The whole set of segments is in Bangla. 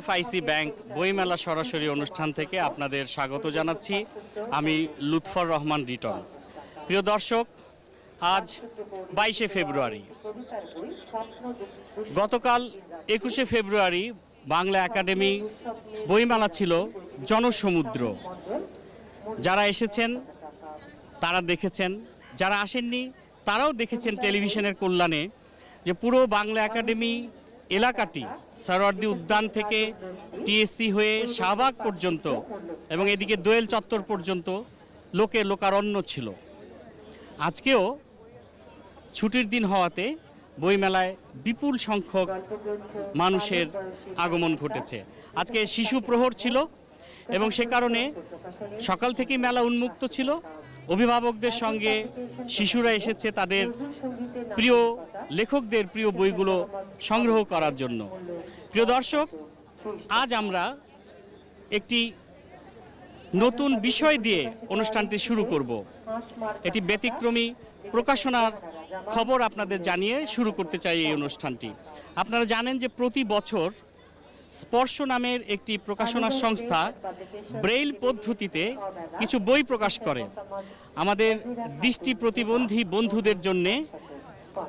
আইএফআইসি ব্যাংক বইমেলা সরাসরি অনুষ্ঠান থেকে আপনাদের স্বাগত জানাচ্ছি। আমি লুৎফর রহমান রিটন। প্রিয় দর্শক, আজ বাইশে ফেব্রুয়ারি। গতকাল একুশে ফেব্রুয়ারি বাংলা একাডেমি বইমেলা ছিল জনসমুদ্র। যারা এসেছেন, তারা দেখেছেন। যারা আসেননি, তারাও দেখেছেন টেলিভিশনের কল্যাণে যে পুরো বাংলা একাডেমি এলাকাটি সরওয়ার্দী উদ্যান থেকে টিএসসি হয়ে শাহবাগ পর্যন্ত এবং এদিকে দোয়েল চত্বর পর্যন্ত লোকে লোকারণ্য ছিল। আজকেও ছুটির দিন হওয়াতে বইমেলায় বিপুল সংখ্যক মানুষের আগমন ঘটেছে। আজকে শিশু প্রহর ছিল এবং সে কারণে সকাল থেকেই মেলা উন্মুক্ত ছিল। অভিভাবকদের সঙ্গে শিশুরা এসেছে তাদের প্রিয় লেখকদের প্রিয় বইগুলো সংগ্রহ করার জন্য। প্রিয় দর্শক, আজ আমরা একটি নতুন বিষয় দিয়ে অনুষ্ঠানটি শুরু করব। এটি ব্যতিক্রমী প্রকাশনার খবর আপনাদের জানিয়ে শুরু করতে চাই এই অনুষ্ঠানটি। আপনারা জানেন যে প্রতি বছর স্পর্শ নামের একটি প্রকাশনা সংস্থা ব্রেইল পদ্ধতিতে কিছু বই প্রকাশ করে। আমাদের দৃষ্টি প্রতিবন্ধী বন্ধুদের জন্যে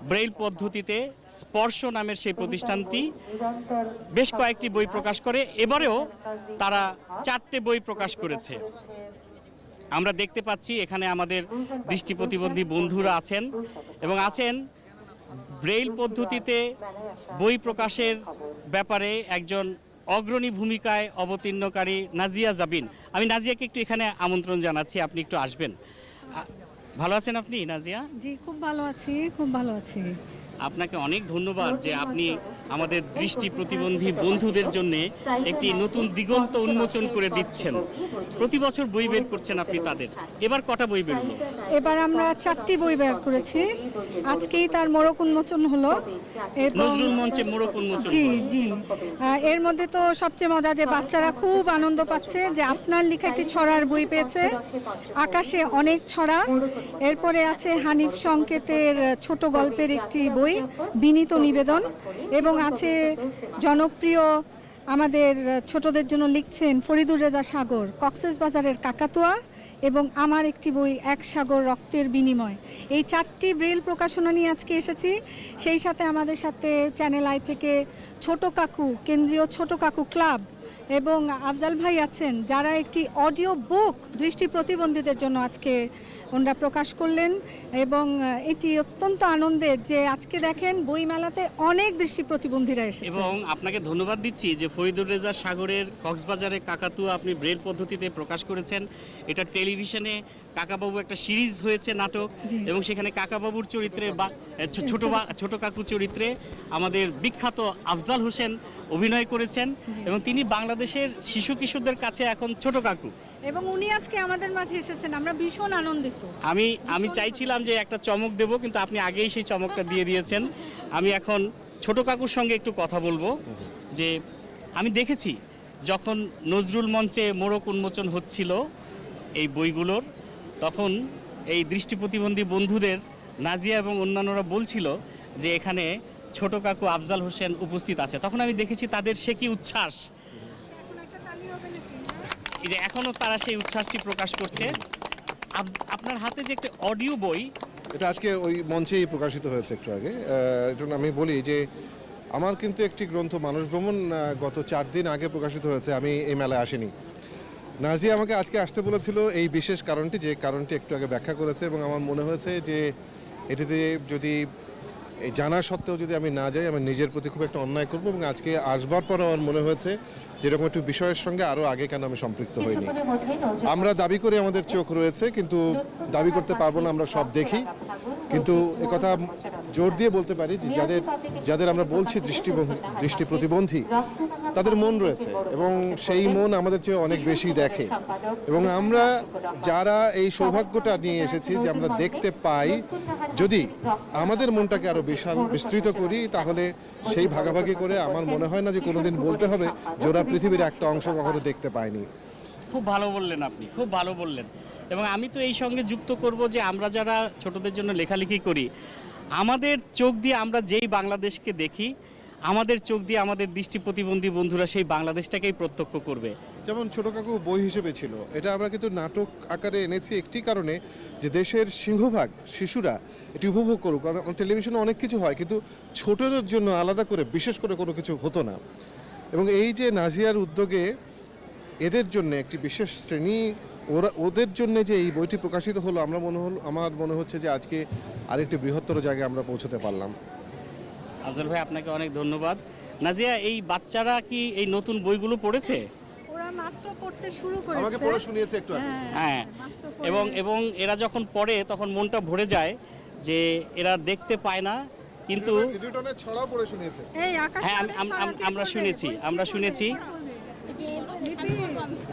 ব্রেইল পদ্ধতিতে স্পর্শ নামের সেই প্রতিষ্ঠানটি বেশ কয়েকটি বই প্রকাশ করে। এবারেও তারা চারটে বই প্রকাশ করেছে। আমরা দেখতে পাচ্ছি এখানে আমাদের দৃষ্টি প্রতিবন্ধী বন্ধুরা আছেন এবং আছেন ব্রেইল পদ্ধতিতে বই প্রকাশের ব্যাপারে একজন অগ্রণী ভূমিকায় অবতীর্ণকারী নাজিয়া জাবিন। আমি নাজিয়াকে একটু এখানে আমন্ত্রণ জানাচ্ছি, আপনি একটু আসবেন। ভালো আছেন আপনি, নাজিয়া? জি, খুব ভালো আছি, খুব ভালো আছি। আপনাকে অনেক ধন্যবাদ যে আপনি আমাদের দৃষ্টি প্রতিবন্ধী বন্ধুদের জন্য একটি নতুন দিগন্ত উন্মোচন করে দিচ্ছেন। প্রতি বছর বই বের করছেন আপনি তাদের। এবার কটা বই বের বেরোলো এবার আমরা চারটি বই বের করেছি। আজকেই তার মোড়ক উন্মোচন হলো নজরুল মঞ্চে মোড়ক উন্মোচন জি জি। এর মধ্যে তো সবচেয়ে মজা যে বাচ্চারা খুব আনন্দ পাচ্ছে যে আপনার লেখা একটি ছড়ার বই পেয়েছে। আকাশে অনেক ছড়া। এরপরে আছে হানিফ সংকেতের ছোট গল্পের একটি বই। বিনীত নিবেদন এবং আছে জনপ্রিয় আমাদের ছোটদের জন্য লিখছেন ফরিদুর রেজা সাগর, কক্সেস বাজারের কাকাতুয়া এবং আমার একটি বই, এক সাগর রক্তের বিনিময়। এই চারটি ব্রেল প্রকাশনা নিয়ে আজকে এসেছি। সেই সাথে আমাদের সাথে চ্যানেল আই থেকে ছোট কাকু, কেন্দ্রীয় ছোট কাকু ক্লাব এবং আফজাল ভাই আছেন, যারা একটি অডিও বুক দৃষ্টি প্রতিবন্ধীদের জন্য আজকে ওনারা প্রকাশ করলেন এবং এটি অত্যন্ত আনন্দের যে আজকে দেখেন বইমেলাতে অনেক দৃষ্টি প্রতিবন্ধীরা এসেছে। এবং আপনাকে ধন্যবাদ দিচ্ছি যে ফরিদুর রেজা সাগরের কক্সবাজারে কাকাতুয়া আপনি ব্রেল পদ্ধতিতে প্রকাশ করেছেন। এটা টেলিভিশনে কাকাবাবু একটা সিরিজ হয়েছে নাটক এবং সেখানে কাকাবাবুর চরিত্রে বা ছোট বা- ছোট। কাকু চরিত্রে আমাদের বিখ্যাত আফজাল হোসেন অভিনয় করেছেন এবং তিনি বাংলাদেশের শিশু কিশোরদের কাছে এখন ছোট কাকু। এবং উনি আজকে আমাদের মাঝে এসেছেন আমরা ভীষণ আনন্দিত। আমি আমি চাইছিলাম যে একটা চমক দেব কিন্তু আপনি আগেই সেই চমকটা দিয়ে দিয়েছেন। আমি এখন ছোট কাকুর সঙ্গে একটু কথা বলব যে আমি দেখেছি যখন নজরুল মঞ্চে মোড়ক উন্মোচন হচ্ছিল এই বইগুলোর তখন এই দৃষ্টি প্রতিবন্ধী বন্ধুদের নাজিয়া এবং অন্যান্যরা বলছিল যে এখানে ছোট কাকু আফজাল হোসেন উপস্থিত আছে। তখন আমি দেখেছি তাদের সে কি উচ্ছ্বাস যে এখনও তারা সেই উচ্ছ্বাসটি প্রকাশ করছে। আপ- আপনার হাতে যে একটা অডিও বই, এটা আজকে ওই মঞ্চেই প্রকাশিত হয়েছে একটু আগে। এটা আমি বলি যে, আমার কিন্তু একটি গ্রন্থ মানুষ ভ্রমণ গত চার দিন আগে প্রকাশিত হয়েছে, আমি এই মেলায় আসিনি। নাজি আমাকে আজকে আসতে বলেছিল এই বিশেষ কারণটি, যে কারণটি একটু আগে ব্যাখ্যা করেছে এবং আমার মনে হয়েছে যে, এটিতে যদি এই জানা সত্ত্বেও যদি আমি না যাই আমি নিজের প্রতি খুব একটা অন্যায় করব এবং আজকে আসবার পর আমার মনে হয়েছে যেরকম একটু বিষয়ের সঙ্গে আরও আগে কেন আমি সম্পৃক্ত হইনি। আমরা দাবি করি আমাদের চোখ রয়েছে কিন্তু দাবি করতে পারব না আমরা সব দেখি। কিন্তু কথা জোর দিয়ে বলতে পারি যে যাদের যাদের আমরা বলছি দৃষ্টি দৃষ্টি প্রতিবন্ধী, তাদের মন রয়েছে এবং সেই মন আমাদের চেয়ে অনেক বেশি দেখে। এবং আমরা যারা এই সৌভাগ্যটা নিয়ে এসেছি যে আমরা দেখতে পাই, যদি আমাদের মনটাকে আরও বিশাল বিস্তৃত করি, তাহলে সেই ভাগাভাগি করে আমার মনে হয় না যে কোনোদিন বলতে হবে যে ওরা পৃথিবীর একটা অংশ কখনো দেখতে পায়নি। খুব ভালো বললেন আপনি, খুব ভালো বললেন। এবং আমি তো এই সঙ্গে যুক্ত করব যে আমরা যারা ছোটদের জন্য লেখালেখি করি, আমাদের চোখ দিয়ে আমরা যেই বাংলাদেশকে দেখি, আমাদের চোখ দিয়ে আমাদের দৃষ্টি প্রতিবন্ধী বন্ধুরা সেই বাংলাদেশটাকেই প্রত্যক্ষ করবে। যেমন ছোট কাকু বই হিসেবে ছিল, এটা আমরা কিন্তু নাটক আকারে এনেছি একটি কারণে যে দেশের সিংহভাগ শিশুরা এটি উপভোগ করুক। কারণ টেলিভিশনে অনেক কিছু হয়, কিন্তু ছোটদের জন্য আলাদা করে বিশেষ করে কোনো কিছু হতো না। এবং এই যে নাজিয়ার উদ্যোগে এদের জন্য একটি বিশেষ শ্রেণি ওরা ওদের জন্য যে এই বইটি প্রকাশিত হলো আমরা মনে হলো আমার মনে হচ্ছে যে আজকে আরেকটি বৃহত্তর জায়গায় আমরা পৌঁছতে পারলাম। আফজল ভাই আপনাকে অনেক ধন্যবাদ। নাজিয়া এই বাচ্চারা কি এই নতুন বইগুলো পড়েছে? ওরা মাত্র পড়তে শুরু আমাকে পড়ে শুনিয়েছে একটু আগে। হ্যাঁ এবং এবং এরা যখন পড়ে তখন মনটা ভরে যায় যে এরা দেখতে পায় না কিন্তু ছড়াও পড়ে শুনিয়েছে। হ্যাঁ, আম- আম- আম- আমরা শুনেছি, আমরা শুনেছি।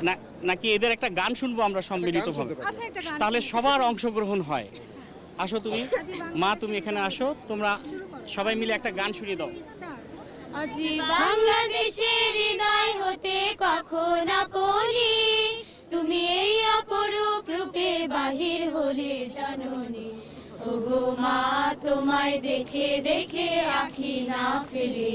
না নাকি এদের একটা গান শুনব আমরা পারি। আচ্ছা তাহলে সবার অংশগ্রহণ হয়। আসো তুমি। মা তুমি এখানে আসো। তোমরা সবাই মিলে একটা গান শুনিয়ে দাও। আজি বাংলাদেশের হৃদয় হতে কখন আপনি? তুমি এই অপরূপ রূপের বাহির হলে জননী। ওগো মা তোমায় দেখে দেখে আখি না ফেলে।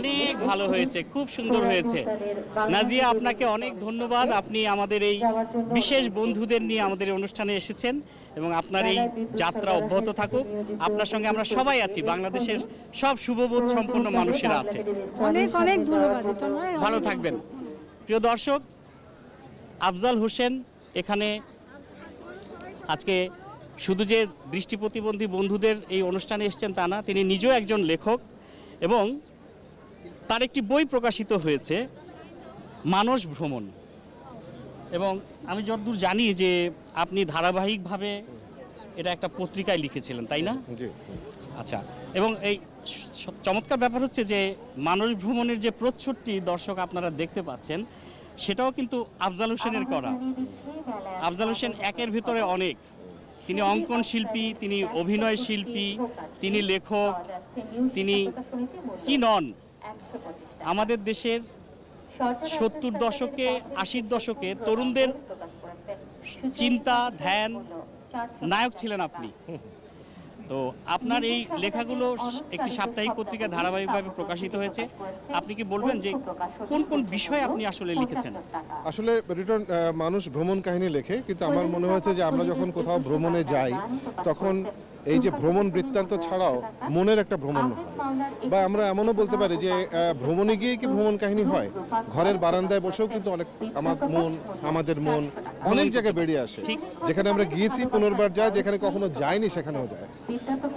অনেক ভালো হয়েছে খুব সুন্দর হয়েছে। নাজিয়া আপনাকে অনেক ধন্যবাদ। আপনি আমাদের এই বিশেষ বন্ধুদের নিয়ে আমাদের অনুষ্ঠানে এসেছেন এবং আপনার এই যাত্রা অব্যাহত থাকুক। আপনার সঙ্গে আমরা সবাই আছি বাংলাদেশের সব শুভবোধ সম্পন্ন মানুষেরা আছে। অনেক অনেক ধন্যবাদ ভালো থাকবেন। প্রিয় দর্শক আফজাল হোসেন এখানে আজকে শুধু যে দৃষ্টি প্রতিবন্ধী বন্ধুদের এই অনুষ্ঠানে এসেছেন তা না তিনি নিজেও একজন লেখক এবং তার একটি বই প্রকাশিত হয়েছে মানস ভ্রমণ। এবং আমি যতদূর জানি যে আপনি ধারাবাহিকভাবে এটা একটা পত্রিকায় লিখেছিলেন তাই না? আচ্ছা এবং এই চমৎকার ব্যাপার হচ্ছে যে মানুষ ভ্রমণের যে প্রচ্ছদটি দর্শক আপনারা দেখতে পাচ্ছেন সেটাও কিন্তু আফজাল হোসেনের করা। আফজাল হোসেন একের ভিতরে অনেক। তিনি অঙ্কন শিল্পী তিনি অভিনয় শিল্পী তিনি লেখক তিনি কি নন? আমাদের দেশের সত্তর দশকে, আশির দশকে তরুণদের চিন্তা, ধ্যান, নায়ক ছিলেন আপনি। তো আপনার এই লেখাগুলো একটি সাপ্তাহিক পত্রিকায় ধারাবাহিকভাবে প্রকাশিত হয়েছে। আপনি কি বলবেন যে কোন কোন বিষয়ে আপনি আসলে লিখেছেন? আসলে রিটার্ন মানুষ ভ্রমণ কাহিনী লেখে, কিন্তু আমার মনে হয়েছে যে আমরা যখন কোথাও ভ্রমণে যাই, তখন এই যে ভ্রমণ বৃত্তান্ত ছাড়াও মনের একটা ভ্রমণ হয়। বা আমরা এমনও বলতে পারি যে আহ, ভ্রমণে গিয়ে কি ভ্রমণ কাহিনী হয়? ঘরের বারান্দায় বসেও কিন্তু অনেক আমার মন আমাদের মন অনেক জায়গায় বেরিয়ে আসে। যেখানে আমরা গিয়েছি পুনর্বার যায় যেখানে কখনো যায়নি সেখানেও যায়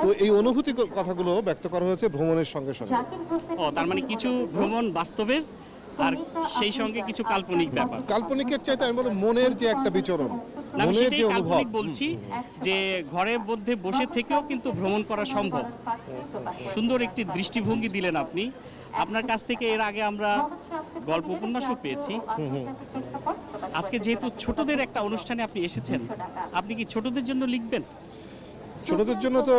তো এই অনুভূতি কথাগুলো ব্যক্ত করা হয়েছে ভ্রমণের সঙ্গে সঙ্গে। ও তার মানে কিছু ভ্রমণ বাস্তবের আর সেই সঙ্গে কিছু কাল্পনিক ব্যাপার। কাল্পনিকের চাইতে আমি বলব মনের যে একটা বিচরণ না, আমি সেটাই কাল্পনিক বলছি যে ঘরের মধ্যে বসে থেকেও কিন্তু ভ্রমণ করা সম্ভব। সুন্দর একটি দৃষ্টিভঙ্গি দিলেন আপনি। আপনার কাছ থেকে এর আগে আমরা গল্প উপন্যাসও পেয়েছি। আজকে যেহেতু ছোটদের একটা অনুষ্ঠানে আপনি এসেছেন আপনি কি ছোটদের জন্য লিখবেন? ছোটদের জন্য তো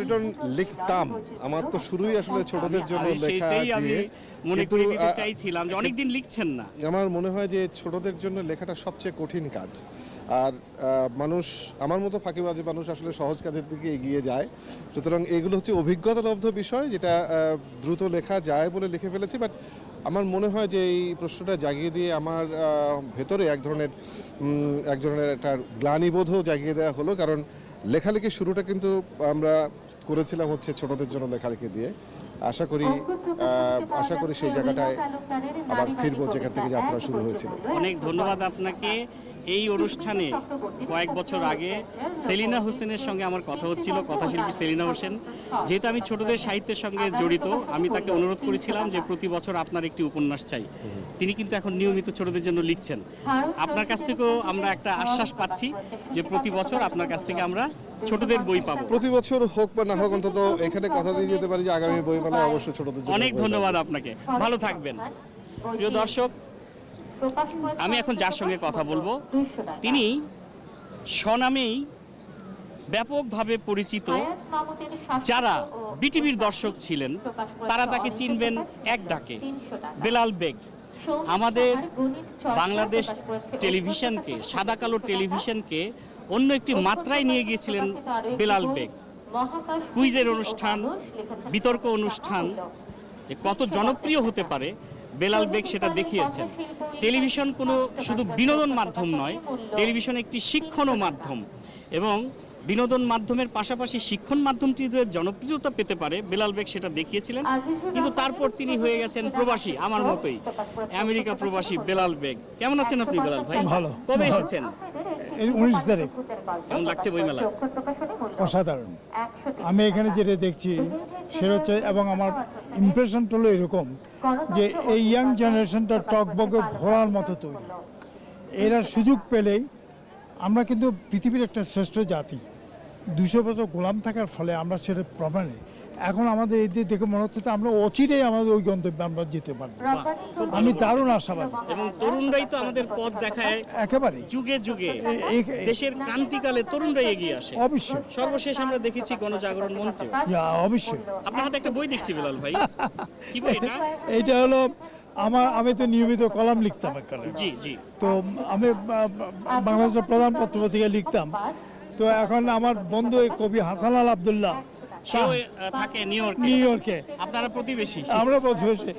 রিটার্ন লিখতাম। আমার তো শুরুই আসলে ছোটদের জন্য লেখা দিয়ে। মনে করে দিতে চাইছিলাম যে অনেকদিন লিখছেন না। আমার মনে হয় যে ছোটদের জন্য লেখাটা সবচেয়ে কঠিন কাজ। আর মানুষ, আমার মতো ফাঁকিবাজি মানুষ আসলে সহজ কাজের দিকে এগিয়ে যায়। সুতরাং এগুলো হচ্ছে অভিজ্ঞতালব্ধ বিষয় যেটা দ্রুত লেখা যায় বলে লিখে ফেলেছি। বাট আমার মনে হয় যে এই প্রশ্নটা জাগিয়ে দিয়ে আমার ভেতরে এক ধরনের এক ধরনের একটা গ্লানিবোধও জাগিয়ে দেওয়া হলো। কারণ লেখালেখি শুরুটা কিন্তু আমরা করেছিলাম হচ্ছে ছোটদের জন্য লেখালেখি দিয়ে। আশা করি আশা করি সেই জায়গাটায় আবার ফিরবো যেখান থেকে যাত্রা শুরু হয়েছিল। অনেক ধন্যবাদ আপনাকে। এই অনুষ্ঠানে কয়েক বছর আগে সেলিনা হোসেনের সঙ্গে আমার কথা হচ্ছিল কথাশিল্পী সেলিনা হোসেন। যেহেতু আমি ছোটদের সাহিত্যের সঙ্গে জড়িত আমি তাকে অনুরোধ করেছিলাম যে প্রতি বছর আপনার একটি উপন্যাস চাই। তিনি কিন্তু এখন নিয়মিত ছোটদের জন্য লিখছেন। আপনার কাছ থেকেও আমরা একটা আশ্বাস পাচ্ছি যে প্রতি বছর আপনার কাছ থেকে আমরা ছোটদের বই পাবো। প্রতি বছর হোক বা না হোক অন্তত এখানে কথা দিয়ে যেতে পারি যে আগামী বইমেলায় অবশ্যই ছোটদের অনেক ধন্যবাদ আপনাকে। ভালো থাকবেন। প্রিয় দর্শক আমি এখন যার সঙ্গে কথা বলব তিনি স্বনামেই ব্যাপকভাবে পরিচিত যারা বিটিভির দর্শক ছিলেন তারা তাকে চিনবেন এক ডাকে। বেলাল বেগ। আমাদের বাংলাদেশ টেলিভিশনকে সাদা কালো টেলিভিশনকে অন্য একটি মাত্রায় নিয়ে গিয়েছিলেন বেলাল বেগ। কুইজের অনুষ্ঠান বিতর্ক অনুষ্ঠান যে কত জনপ্রিয় হতে পারে বেলাল বেগ সেটা দেখিয়েছেন। টেলিভিশন কোনো শুধু বিনোদন মাধ্যম নয় টেলিভিশন একটি শিক্ষণও মাধ্যম এবং বিনোদন মাধ্যমের পাশাপাশি শিক্ষণ মাধ্যমটি যে জনপ্রিয়তা পেতে পারে বেলাল বেগ সেটা দেখিয়েছিলেন। কিন্তু তারপর তিনি হয়ে গেছেন প্রবাসী আমার মতোই আমেরিকা প্রবাসী বেলাল বেগ। কেমন আছেন আপনি বেলাল ভাই? ভালো। কবে এসেছেন? এই উনিশ তারিখ। কেমন লাগছে বইমেলা অসাধারণ। আমি এখানে যেটা দেখছি সেটা হচ্ছে এবং আমার ইমপ্রেশনটা হলো এরকম যে এই ইয়াং জেনারেশনটা টকবগে ঘোরার মতো তৈরি। এরা সুযোগ পেলেই আমরা কিন্তু পৃথিবীর একটা শ্রেষ্ঠ জাতি। দুশো বছর গোলাম থাকার ফলে আমরা সেটা প্রমাণে এখন আমাদের এই দিক দেখে মনে হচ্ছে আমরা অচিরেই আমাদের ওই গন্তব্যে আমরা যেতে পারব। আমি দারুণ আশাবাদী। এবং তরুণরাই তো আমাদের পথ দেখায় একেবারে যুগে যুগে। দেশের ক্রান্তিকালে তরুণরাই এগিয়ে আসে। অবশ্যই। সর্বশেষ আমরা দেখেছি গণজাগরণ মঞ্চে। অবশ্যই। আপনার হাতে একটা বই দেখছি বেলাল ভাই। কি বই এটা? হলো আমার আমি তো নিয়মিত কলাম লিখতাম এককালে। জি জি। তো আমি বাংলাদেশের প্রধান পত্রপত্রিকায় লিখতাম। তো এখন আমার বন্ধু কবি হাসান আল আবদুল্লাহ সেও থাকে নিউ ইয়র্কে নিউ ইয়র্কে আপনারা প্রতিবেশী। আমরা প্রতিবেশী।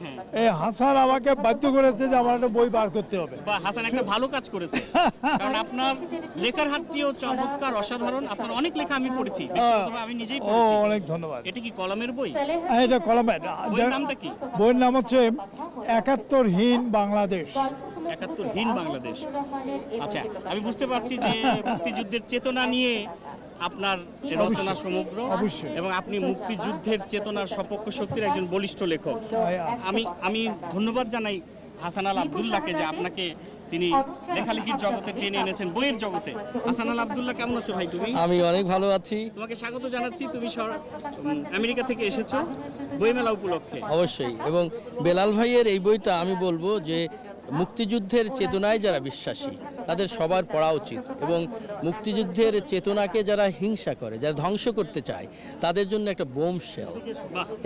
এই হাসান আমাকে বাধ্য করেছে যে আমার একটা বই বার করতে হবে। বা হাসান একটা ভালো কাজ করেছে। কারণ আপনার লেখার হাতটিও চমৎকার অসাধারণ। আপনার অনেক লেখা আমি পড়েছি। আমি নিজেই পড়েছি। অনেক ধন্যবাদ। এটা কি কলমের বই? হ্যাঁ, এটা কলমের। বইয়ের নামটা কি? বইয়ের নাম হচ্ছে একাত্তরহীন বাংলাদেশ। একাত্তরহীন বাংলাদেশ। আচ্ছা আমি বুঝতে পারছি যে মুক্তিযুদ্ধের চেতনা নিয়ে আপনার রচনা সমগ্র। এবং আপনি মুক্তিযুদ্ধের চেতনার সপক্ষ শক্তির একজন বলিষ্ঠ লেখক। আমি আমি ধন্যবাদ জানাই হাসান আল আবদুল্লাহকে যে আপনাকে তিনি লেখালেখির জগতে টেনে এনেছেন বইয়ের জগতে। হাসান আল আবদুল্লাহ কেমন আছো ভাই তুমি? আমি অনেক ভালো আছি। তোমাকে স্বাগত জানাচ্ছি তুমি সর- আমেরিকা থেকে এসেছ বইমেলা উপলক্ষে। অবশ্যই এবং বেলাল ভাইয়ের এই বইটা আমি বলব যে মুক্তিযুদ্ধের চেতনায় যারা বিশ্বাসী তাদের সবার পড়া উচিত এবং মুক্তিযুদ্ধের চেতনাকে যারা হিংসা করে যারা ধ্বংস করতে চায় তাদের জন্য একটা বোম শেল।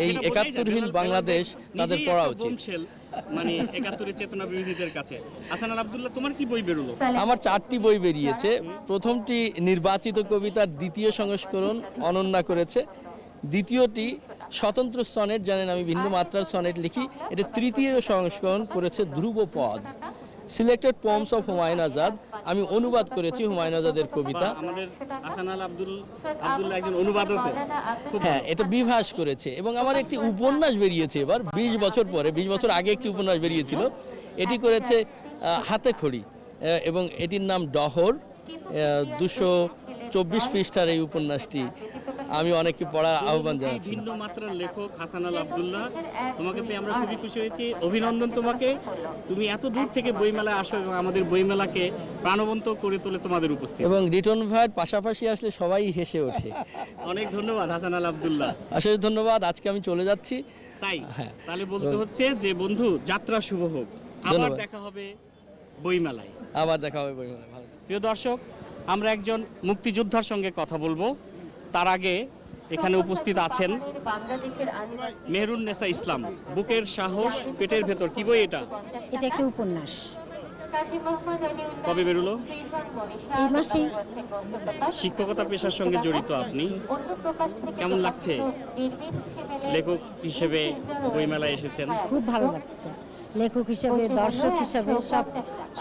এই একাত্তরহীন বাংলাদেশ তাদের পড়া উচিত। মানে একাত্তরের চেতনা বিরোধীদের কাছে। হাসান আল আবদুল্লাহ তোমার কি বই বেরোলো? আমার চারটি বই বেরিয়েছে। প্রথমটি নির্বাচিত কবিতার দ্বিতীয় সংস্করণ অনন্যা করেছে। দ্বিতীয়টি স্বতন্ত্র সনেট জানেন আমি ভিন্ন মাত্রার সনেট লিখি। এটা তৃতীয় সংস্করণ করেছে Dhrubapad selected poems of Humayun Azad আমি অনুবাদ করেছি হুমায়ুন আজাদের কবিতা। আমাদের হাসান আব্দুল আব্দুল্লাহ একজন অনুবাদক। হ্যাঁ এটা বিভাস করেছে। এবং আমার একটি উপন্যাস বেরিয়েছে এবার বিশ বছর পরে বিশ বছর আগে একটি উপন্যাস বেরিয়েছিল। এটি করেছে হাতে খড়ি এবং এটির নাম ডহর। দুশো চব্বিশ পৃষ্ঠার এই উপন্যাসটি। আমি অনেককে পড়ার আহ্বান জানাচ্ছি। ভিন্ন মাত্রার লেখক হাসান আল আব্দুল্লাহ তোমাকে পেয়ে আমরা খুবই খুশি হয়েছি। অভিনন্দন তোমাকে। তুমি এত দূর থেকে বইমেলায় আসো এবং আমাদের বইমেলাকে প্রাণবন্ত করে তোলে তোমাদের উপস্থিত। এবং রিটন ভাইয়ের পাশাপাশি আসলে সবাই হেসে ওঠে। অনেক ধন্যবাদ হাসান আল আব্দুল্লাহ। আসলে ধন্যবাদ আজকে আমি চলে যাচ্ছি। তাই হ্যাঁ। তাহলে বলতে হচ্ছে যে বন্ধু যাত্রা শুভ হোক। আবার দেখা হবে বইমেলায়। আবার দেখা হবে বইমেলায় ভালো প্রিয় দর্শক আমরা একজন মুক্তিযোদ্ধার সঙ্গে কথা বলব। তার আগে এখানে উপস্থিত আছেন মেহরুন নেসা ইসলাম। বুকের সাহস পেটের ভেতর কি বই এটা? এটা একটা উপন্যাস। কবে বেরোলো? এই মাসেই। শিক্ষকতা পেশার সঙ্গে জড়িত আপনি। কেমন লাগছে? লেখক হিসেবে বইমেলায় এসেছেন। খুব ভালো লাগছে। লেখক হিসাবে দর্শক হিসাবে সব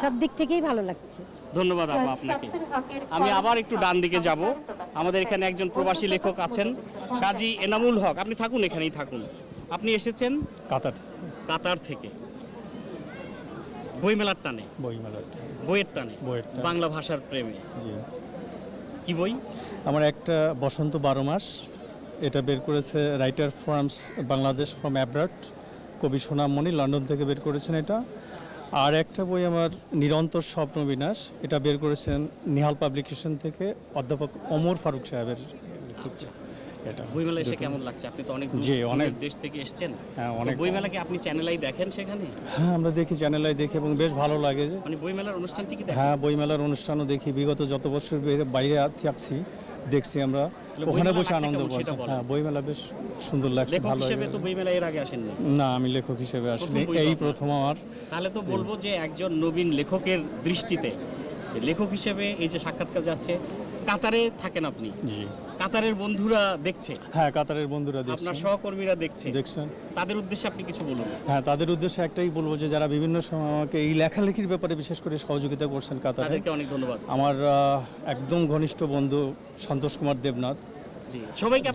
সব দিক থেকেই ভালো লাগছে। ধন্যবাদ আপা আপনাকে। আমি আবার একটু ডান দিকে যাব। আমাদের এখানে একজন প্রবাসী লেখক আছেন কাজী এনামুল হক। আপনি থাকুন এখানেই থাকুন। আপনি এসেছেন কাতার। কাতার থেকে। বইমেলার টানে। বইমেলার বইয়ের টানে। বইয়ের বাংলা ভাষার প্রেমে। জি। কি বই? আমার একটা বসন্ত বারো মাস। এটা বের করেছে writer froms Bangladesh from abroad. কবি সোনামণি লন্ডন থেকে বের করেছেন এটা। আর একটা বই আমার নিরন্তর স্বপ্ন বিনাশ এটা বের করেছেন নিহাল পাবলিকেশন থেকে অধ্যাপক অমর ফারুক সাহেবের। আচ্ছা। এটা বইমেলা এসে কেমন লাগছে? আপনি তো অনেক জি, অনেক- দেশ থেকে এসেছেন। হ্যাঁ অনেক। বইমেলা কি আপনি চ্যানেলাই দেখেন সেখানে? হ্যাঁ আমরা দেখি এবং বেশ ভালো লাগে যে মানে বইমেলার অনুষ্ঠানটি কি হ্যাঁ বইমেলার অনুষ্ঠানও দেখি। বিগত যত বছর বাইরে- বাইরে থাকছি দেখছি আমরা। ওখানে বসে আনন্দ করছি। হ্যাঁ বইমেলা বেশ সুন্দর লাগছে ভালো হিসেবে তো বইমেলা এর আগে আসেননি? না আমি লেখক হিসেবে আসিনি এই প্রথম আমার। তাহলে তো বলব যে একজন নবীন লেখকের দৃষ্টিতে যে লেখক হিসেবে এই যে সাক্ষাৎকার যাচ্ছে কাতারে থাকেন আপনি? জি। কাতারের বন্ধুরা দেখছে? হ্যাঁ কাতারের বন্ধুরা দেখছে। আপনার সহকর্মীরা দেখছে? দেখছেন। তাদের উদ্দেশ্যে আপনি কিছু বলুন। হ্যাঁ তাদের উদ্দেশ্যে একটাই বলব যে যারা বিভিন্ন সময় আমাকে এই লেখালেখির ব্যাপারে বিশেষ করে সহযোগিতা করছেন কাতারে তাদেরকে অনেক ধন্যবাদ। আমার একদম ঘনিষ্ঠ বন্ধু সন্তোষ কুমার দেবনাথ। সবাইকে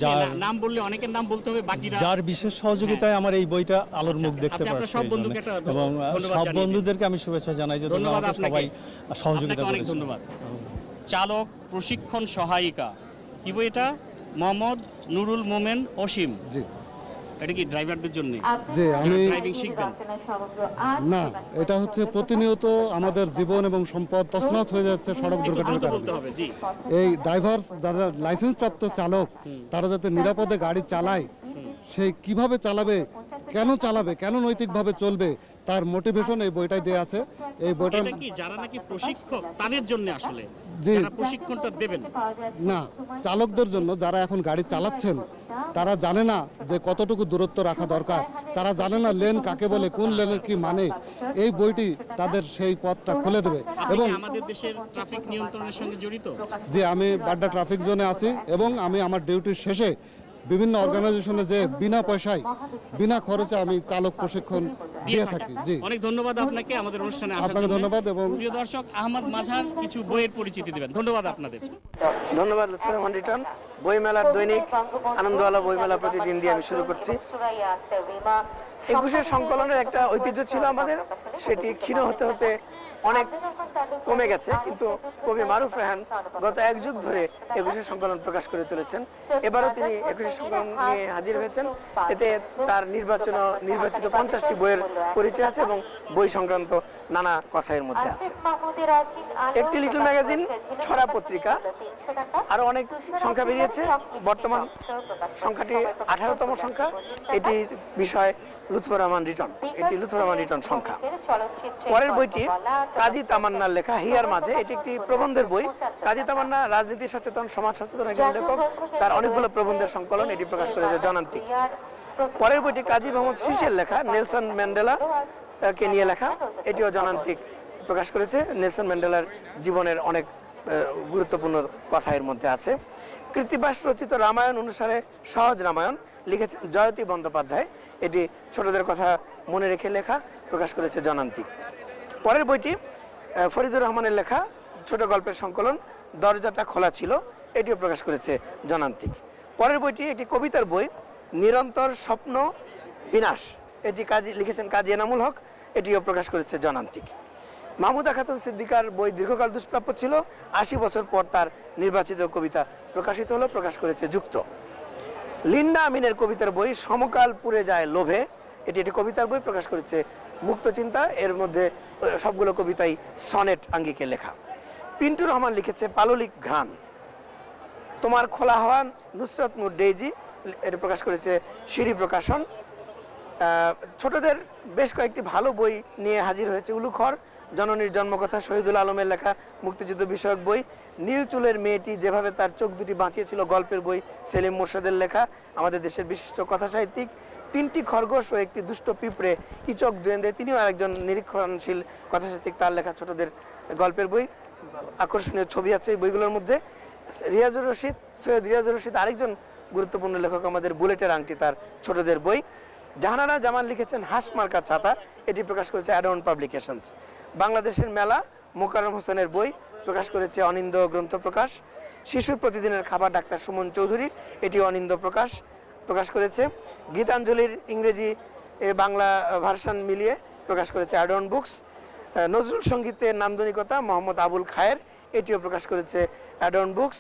নাম বললে অনেকের নাম বলতে হবে বাকিরা যার বিশেষ সহযোগিতায় আমার এই বইটা আলোর আচ্ছা, মুখ দেখতে পারছে সব বন্ধুকে এবং সব বন্ধুদেরকে আমি শুভেচ্ছা জানাই যে ধন্যবাদ সবাই সহযোগিতা করেছেন। ধন্যবাদ। চালক প্রশিক্ষণ সহায়িকা। কি বই এটা? মোহাম্মদ নুরুল মোমেন অসীম। জি। এটা কি ড্রাইভারদের জন্য? যে আমি ড্রাইভিং শিখবেন? না এটা হচ্ছে প্রতিনিয়ত আমাদের জীবন এবং সম্পদ তছনছ হয়ে যাচ্ছে সড়ক দুর্ঘটনার কারণে। বলতে হবে জি। এই ড্রাইভার যারা লাইসেন্স প্রাপ্ত চালক তারা যাতে নিরাপদে গাড়ি চালায় সেই কীভাবে চালাবে কেন চালাবে কেন নৈতিকভাবে চলবে তার মোটিভেশন এই বইটাই দেওয়া আছে। এই বইটা কি যারা নাকি প্রশিক্ষক তাদের জন্য আসলে? জি। যারা প্রশিক্ষণটা দেবেন। না চালকদের জন্য যারা এখন গাড়ি চালাচ্ছেন তারা জানে না যে কতটুকু দূরত্ব রাখা দরকার। তারা জানে না লেন কাকে বলে কোন লেনের কি মানে। এই বইটি তাদের সেই পথটা খুলে দেবে। এবং আমাদের দেশের ট্রাফিক নিয়ন্ত্রণের সঙ্গে জড়িত? যে আমি বাড্ডা ট্রাফিক জোনে আছি এবং আমি আমার ডিউটির শেষে বিভিন্ন অর্গানাইজেশনে যে বিনা পয়সায় বিনা খরচে আমি চালক প্রশিক্ষণ দিয়ে থাকি। জি। অনেক ধন্যবাদ আপনাকে আমাদের অনুষ্ঠানে আপনাকে ধন্যবাদ এবং প্রিয় দর্শক আহমদ মাঝার কিছু বইয়ের পরিচিতি দিবেন। ধন্যবাদ আপনাদের। ধন্যবাদ লুৎফর রহমান রিটন। বইমেলার দৈনিক আনন্দওয়ালা বইমেলা প্রতিদিন দিয়ে আমি শুরু করছি। একুশের সংকলনের একটা ঐতিহ্য ছিল আমাদের সেটি ক্ষীণ হতে হতে অনেক কমে গেছে কিন্তু কবি মারুফ রেহান গত এক যুগ ধরে একুশের সংকলন প্রকাশ করে চলেছেন। এবারও তিনি একুশের সংকলন নিয়ে হাজির হয়েছেন। এতে তার নির্বাচন নির্বাচিত পঞ্চাশটি বইয়ের পরিচয় আছে এবং বই সংক্রান্ত নানা কথা এর মধ্যে আছে। একটি লিটল ম্যাগাজিন ছড়া পত্রিকা। আরও অনেক সংখ্যা বেরিয়েছে। বর্তমান সংখ্যাটি আঠারোতম সংখ্যা। এটির বিষয় লুৎফর রহমান রিটন এটি লুৎফর রহমান রিটন সংখ্যা। পরের বইটি কাজী তামান্নার লেখা হিয়ার মাঝে। এটি একটি প্রবন্ধের বই। কাজী তামান্না রাজনীতি সচেতন সমাজ সচেতন একজন লেখক। তার অনেকগুলো প্রবন্ধের সংকলন এটি প্রকাশ করেছে জনান্তিক। পরের বইটি কাজী মোহাম্মদ শীষের লেখা নেলসন ম্যান্ডেলা কে নিয়ে লেখা। এটিও জনান্তিক প্রকাশ করেছে। নেলসন ম্যান্ডেলার জীবনের অনেক গুরুত্বপূর্ণ কথা এর মধ্যে আছে। কৃত্তিবাস রচিত রামায়ণ অনুসারে সহজ রামায়ণ। লিখেছেন জয়তী বন্দ্যোপাধ্যায়। এটি ছোটদের কথা মনে রেখে লেখা, প্রকাশ করেছে জনান্তিক পরের বইটি ফরিদুর রহমানের লেখা, ছোট গল্পের সংকলন, দরজাটা খোলা ছিল, এটিও প্রকাশ করেছে জনান্তিক পরের বইটি একটি কবিতার বই, নিরন্তর স্বপ্ন বিনাশ। এটি কাজী, লিখেছেন কাজী এনামুল হক, এটিও প্রকাশ করেছে জনান্তিক মাহমুদা খাতুন সিদ্দিকার বই দীর্ঘকাল দুষ্প্রাপ্য ছিল, আশি বছর পর তার নির্বাচিত কবিতা প্রকাশিত হলো, প্রকাশ করেছে যুক্ত। লিন্ডা আমিনের কবিতার বই সমকাল পুড়ে যায় লোভে। এটি একটি কবিতার বই প্রকাশ করেছে মুক্ত চিন্তা। এর মধ্যে সবগুলো কবিতাই সনেট আঙ্গিকে লেখা। পিন্টু রহমান লিখেছে পাললিক ঘ্রাণ। তোমার খোলা হওয়া নুসরত মুর ডেইজি এটা প্রকাশ করেছে সিঁড়ি প্রকাশন। ছোটদের বেশ কয়েকটি ভালো বই নিয়ে হাজির হয়েছে উলুখর জননীর জন্মকথা শহীদুল আলমের লেখা মুক্তিযুদ্ধ বিষয়ক বই। নীল চুলের মেয়েটি যেভাবে তার চোখ দুটি বাঁচিয়েছিল গল্পের বই সেলিম মোর্শেদের লেখা, আমাদের দেশের বিশিষ্ট কথা সাহিত্যিক তিনটি খরগোশ ও একটি দুষ্ট পিঁপড়ে ইচক দুয়েন্দে তিনিও আরেকজন নিরীক্ষণশীল কথা সাহিত্যিক তার লেখা ছোটদের গল্পের বই। আকর্ষণীয় ছবি আছে এই বইগুলোর মধ্যে। রিয়াজুর রশিদ, সৈয়দ রিয়াজুর রশিদ আরেকজন গুরুত্বপূর্ণ লেখক আমাদের বুলেটের আংটি তার ছোটদের বই। জাহানারা জামান লিখেছেন হাঁস মার্কা ছাতা, এটি প্রকাশ করেছে অ্যাডন পাবলিকেশনস। বাংলাদেশের মেলা মোকারম হোসেনের বই প্রকাশ করেছে অনিন্দ গ্রন্থ প্রকাশ। শিশুর প্রতিদিনের খাবার ডাক্তার সুমন চৌধুরী, এটি অনিন্দ প্রকাশ প্রকাশ করেছে। গীতাঞ্জলির ইংরেজি বাংলা ভার্সন মিলিয়ে প্রকাশ করেছে অ্যাডন বুকস। নজরুল সঙ্গীতের নান্দনিকতা মোহাম্মদ আবুল খায়ের, এটিও প্রকাশ করেছে অ্যাডন বুকস।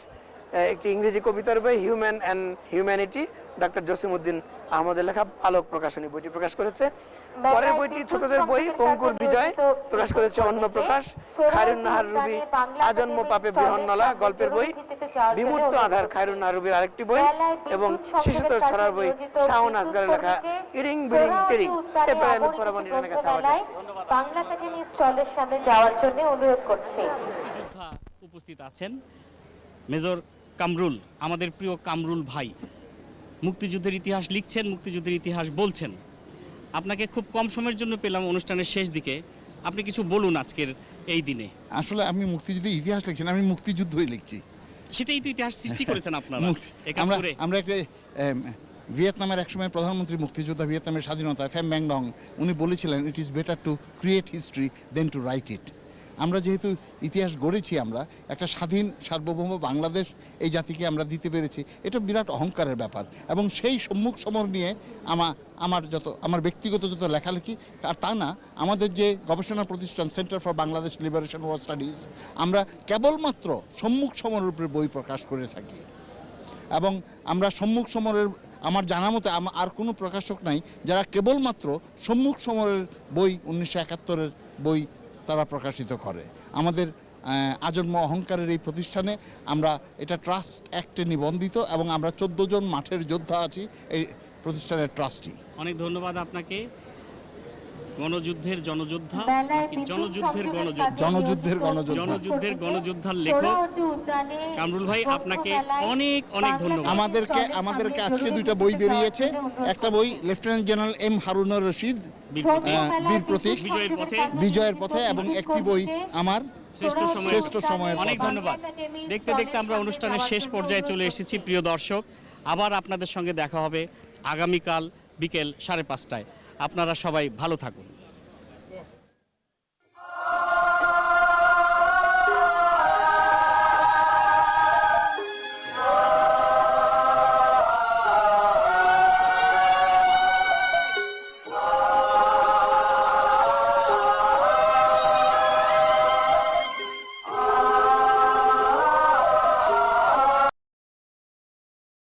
একটি ইংরেজি কবিতার বই, human and humanity doctor Jasimuddin আহমদের লেখা আলোক প্রকাশনী বইটি প্রকাশ করেছে। পরের বইটি ছোটদের বই পঙ্কুর বিজয় প্রকাশ করেছে অন্য প্রকাশ খায়রুন নাহার রুবি আজন্ম পাপে বৃহন্নলা গল্পের বই বিমূর্ত আধার খায়রুন নাহার রুবির আরেকটি বই এবং শিশুতোষ ছড়ার বই শাওন আসগারের লেখা ইরিং বিরিং তিরিং। লুৎফর রহমান ইরানের কাছে আবার বাংলা একাডেমি স্টলের সামনে যাওয়ার জন্য অনুরোধ করছি। উপস্থিত আছেন। মেজর কামরুল আমাদের প্রিয় কামরুল ভাই মুক্তিযুদ্ধের ইতিহাস লিখছেন মুক্তিযুদ্ধের ইতিহাস বলছেন। আপনাকে খুব কম সময়ের জন্য পেলাম অনুষ্ঠানের শেষ দিকে। আপনি কিছু বলুন আজকের এই দিনে। আসলে আমি মুক্তিযুদ্ধের ইতিহাস লিখছি আমি মুক্তিযুদ্ধই লিখছি। সেটাই তো ইতিহাস সৃষ্টি করেছেন আপনারা আমরা একটা ভিয়েতনামের একসময় প্রধানমন্ত্রী মুক্তিযোদ্ধা ভিয়েতনামের স্বাধীনতা ফ্যাম ব্যাংডং উনি বলেছিলেন it is better to create history then to write it আমরা যেহেতু ইতিহাস গড়েছি আমরা, একটা স্বাধীন, সার্বভৌম বাংলাদেশ এই জাতিকে আমরা দিতে পেরেছি, এটা বিরাট অহংকারের ব্যাপার। এবং সেই সম্মুখ সমর নিয়ে আমার আমার যত, আমার ব্যক্তিগত যত লেখালেখি, আর তা না, আমাদের যে গবেষণা প্রতিষ্ঠান centre for Bangladesh liberation war studies আমরা কেবলমাত্র সম্মুখ সমরের উপরে বই প্রকাশ করে থাকি। এবং আমরা সম্মুখ সমরের, আমার জানা মতে আর কোনো প্রকাশক নাই যারা কেবলমাত্র সম্মুখ সমরের বই উনিশশো একাত্তরের বই তারা প্রকাশিত করে। আমাদের আজন্ম অহংকারের এই প্রতিষ্ঠানে আমরা এটা ট্রাস্ট অ্যাক্টে নিবন্ধিত এবং আমরা চোদ্দ জন মাঠের যোদ্ধা আছি এই প্রতিষ্ঠানের ট্রাস্টি। অনেক ধন্যবাদ আপনাকে। গণযুদ্ধের জনযোদ্ধা নাকি জনযুদ্ধের গণযোদ্ধা? জনযুদ্ধের গণযোদ্ধা। জনযুদ্ধের গণযোদ্ধার লেখক কামরুল ভাই আপনাকে অনেক অনেক ধন্যবাদ। আমাদেরকে আমাদেরকে আজকে দুইটা বই বেরিয়েছে। একটা বই lieutenant general M Harunur Rashid Bir Protik, বিজয়ের পথে, বিজয়ের পথে এবং একটি বই আমার। শ্রেষ্ঠ সময় শ্রেষ্ঠ সময়ের অনেক ধন্যবাদ। দেখতে দেখতে আমরা অনুষ্ঠানের শেষ পর্যায়ে চলে এসেছি প্রিয় দর্শক। আবার আপনাদের সঙ্গে দেখা হবে আগামীকাল বিকেল সাড়ে পাঁচটায়। আপনারা সবাই ভালো থাকুন।